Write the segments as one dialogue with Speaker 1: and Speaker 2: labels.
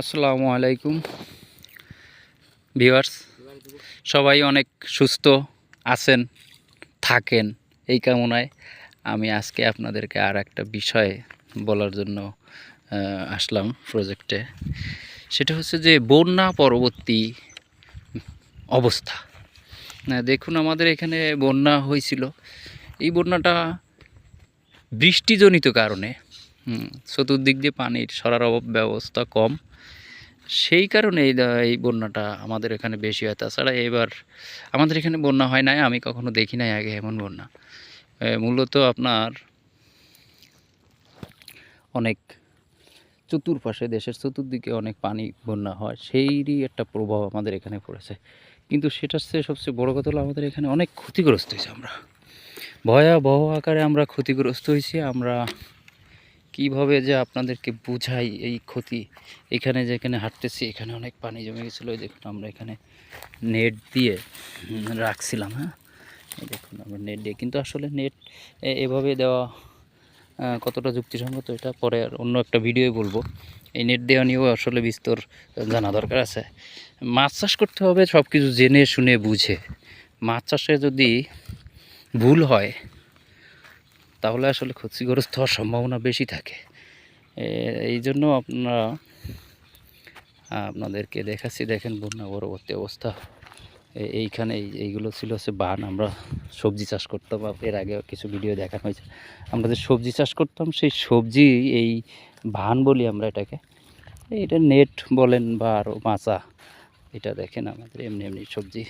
Speaker 1: আসসালামু আলাইকুম। ভিউয়ার্স, সবাই অনেক সুস্থ আছেন, থাকেন, এই কামনায় আমি আজকে আপনাদেরকে আর একটা বিষয় বলার জন্য আসলাম প্রজেক্টে সেটা হচ্ছে যে বন্যা পরবর্তী অবস্থা। দেখুন, আমাদের এখানে বন্যা হয়েছিল। এই বন্যাটা বৃষ্টিজনিত কারণে চতুর্দিক দিয়ে পানির সরার অভাব ব্যবস্থা কম। সেই কারণে এই বন্যাটা আমাদের এখানে বেশি হয়। তাছাড়া এবার আমাদের এখানে বন্যা হয় নাই, আমি কখনো দেখি নাই আগে এমন বন্যা। মূলত আপনার অনেক চতুর্পাশে, দেশের চতুর্দিকে অনেক পানি বন্যা হয়, সেইরই একটা প্রভাব আমাদের এখানে পড়েছে। কিন্তু সেটার চেয়ে সবচেয়ে বড় কথা হলো আমাদের এখানে অনেক ক্ষতিগ্রস্ত হয়েছে আমরা। ভয়াবহ আকারে আমরা ক্ষতিগ্রস্ত হয়েছি, আমরা কীভাবে যে আপনাদেরকে বুঝাই এই ক্ষতি? এখানে যেখানে হাঁটতেছি, এখানে অনেক পানি জমে গেছিল দেখুন আমরা এখানে নেট দিয়ে রাখছিলাম হ্যাঁ? দেখুন আমরা নেট দিয়ে, কিন্তু আসলে নেট এভাবে দেওয়া কতটা যুক্তিসঙ্গত এটা পরে আর অন্য একটা ভিডিওয় বলব। এই নেট দেওয়া নিয়েও আসলে বিস্তর জানা দরকার আছে। মাছ চাষ করতে হবে সব কিছু জেনে শুনে বুঝে। মাছ চাষে যদি ভুল হয় তাহলে আসলে ক্ষতিগ্রস্ত হওয়ার সম্ভাবনা বেশি থাকে। এই জন্য আপনারা, আপনাদেরকে দেখাচ্ছি, দেখেন বন্যা পরবর্তী অবস্থা। এইখানে এই- এইগুলো ছিল হচ্ছে বান। আমরা সবজি চাষ করতাম এর আগে কিছু ভিডিও দেখানো হয়েছে। আমরা যে সবজি চাষ করতাম, সেই সবজি, এই ভান বলি আমরা এটাকে এটা নেট বলেন বা আরও মাচা, এটা দেখেন আমাদের এমনি এমনি সবজি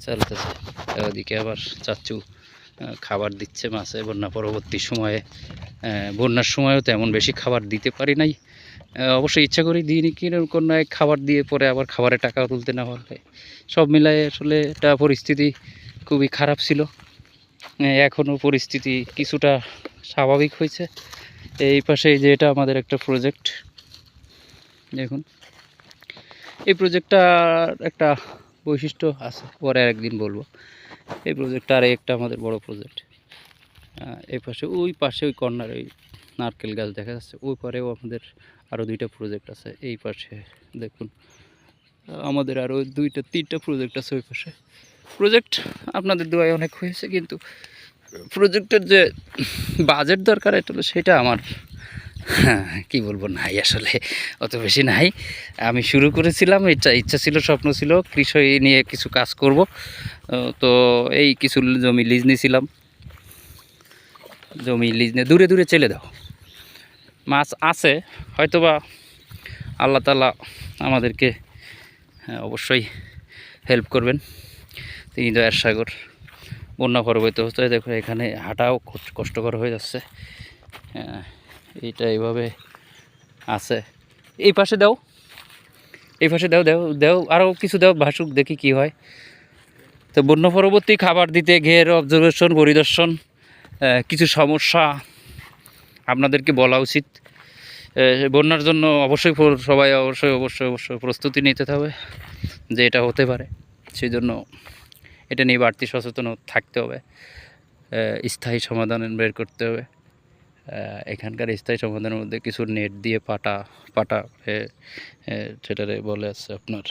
Speaker 1: চলতেছে। ওদিকে আবার চাচু খাবার দিচ্ছে মাছে বন্যা পরবর্তী সময়ে। বন্যার সময়ও তেমন বেশি খাবার দিতে পারি নাই। অবশ্যই ইচ্ছা করি দিইনি কীরকম নয় খাবার দিয়ে পরে আবার খাবারের টাকা তুলতে না পারলে। সব মিলায়ে আসলে এটা পরিস্থিতি খুবই খারাপ ছিল। এখনও পরিস্থিতি কিছুটা স্বাভাবিক হয়েছে। এই পাশে যে এটা আমাদের একটা প্রজেক্ট দেখুন। এই প্রজেক্টটার একটা বৈশিষ্ট্য আছে, পরে একদিন বলব। এই প্রজেক্টটা আর একটা আমাদের বড় প্রজেক্ট এই পাশে, ওই পাশে ওই কর্নার ওই নারকেল গাছ দেখা যাচ্ছে। ওই পারেও আমাদের আরও দুইটা প্রজেক্ট আছে। এই পাশে দেখুন, আমাদের আরও দুইটা, তিনটা প্রজেক্ট আছে ওই পাশে। প্রজেক্ট আপনাদের দোয়ায় অনেক হয়েছে, কিন্তু প্রজেক্টের যে বাজেট দরকার, এটা সেটা আমার হ্যাঁ, কি বলব নাই আসলে অত বেশি নাই। আমি শুরু করেছিলাম ইচ্ছা ইচ্ছা ছিল স্বপ্ন ছিল কৃষি নিয়ে কিছু কাজ করব। তো এই কিছু জমি লিজ নিয়েছিলাম। জমি লিজ নিয়ে দূরে দূরে চলে দাও মাছ আছে হয়তোবা আল্লাহ তালা আমাদেরকে হ্যাঁ, অবশ্যই হেল্প করবেন। তিনি দয়ার সাগর বন্যা পরবর্তী হতে দেখো এখানে হাঁটাও কষ্টকর হয়ে যাচ্ছে। এইটা এইভাবে আছে। এই পাশে দাও। এই পাশে দাও দাও দাও আরও কিছু দাও, ভাসুক, দেখি কি হয়। তো বন্য পরবর্তী খাবার দিতে, ঘের, অবজারভেশন, পরিদর্শন কিছু সমস্যা আপনাদেরকে বলা উচিত। বন্যার জন্য অবশ্যই সবাই অবশ্যই অবশ্যই অবশ্যই প্রস্তুতি নিতে হবে যে এটা হতে পারে। সেই জন্য এটা নিয়ে বাড়তি সচেতন থাকতে হবে। স্থায়ী সমাধান বের করতে হবে। এখানকার স্থায়ী সমাধানের মধ্যে কিছু নেট দিয়ে পাটা পাটা সেটারে বলে আছে আপনার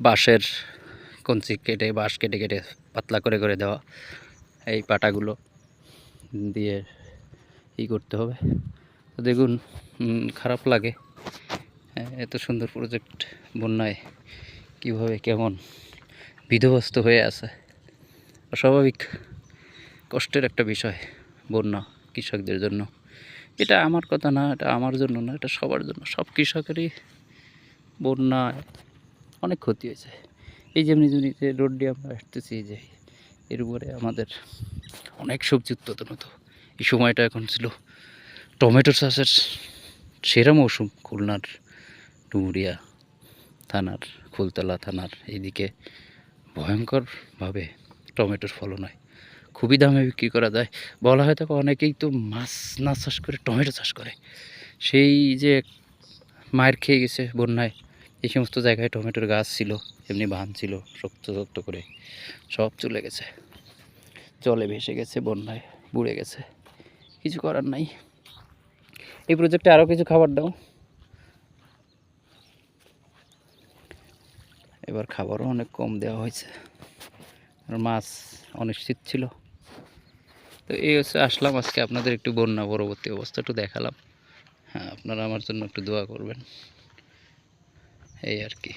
Speaker 1: বাঁশের কঞ্চি কেটে বাঁশ কেটে কেটে পাতলা করে করে দেওয়া। এই পাটাগুলো দিয়ে ই করতে হবে। দেখুন খারাপ লাগে। হ্যাঁ, এত সুন্দর প্রজেক্ট বন্যায় কীভাবে কেমন বিধ্বস্ত হয়ে আছে। অস্বাভাবিক। কষ্টের একটা বিষয় বন্যা কৃষকদের জন্য। এটা আমার কথা না, এটা আমার জন্য না, এটা সবার জন্য। সব কৃষকেরই বন্যায় অনেক ক্ষতি হয়েছে। এই যেমনি জমিতে রোড দিয়ে আমরা আসতেছি যে এর উপরে আমাদের অনেক সবজি উৎপাদন হতো। এই সময়টা এখন ছিল টমেটো চাষের সেরা মৌসুম, খুলনার ডুমুরিয়া থানার ফুলতলা থানার, এইদিকে ভয়ঙ্করভাবে টমেটোর ফলন হয়। খুবই দামে বিক্রি করা যায়। বলা হয় তখন অনেকেই তো মাছ না চাষ করে টমেটো চাষ করে। সেই যে মায়ের খেয়ে গেছে বন্যায়, এই সমস্ত জায়গায় টমেটোর গাছ ছিল, এমনি বান ছিল, শক্ত শক্ত করে সব চলে গেছে। জলে ভেসে গেছে, বন্যায় বুড়ে গেছে। কিছু করার নাই। এই প্রজেক্টে আরও কিছু খাবার দাও। এবার খাবারও অনেক কম দেওয়া হয়েছে। আর মাছ অনিশ্চিত ছিল। তো এই হচ্ছে আসলাম আজকে আপনাদের একটু বন্যা পরবর্তী অবস্থাটা দেখালাম। হ্যাঁ আপনারা আমার জন্য একটু দোয়া করবেন। এই আর কি।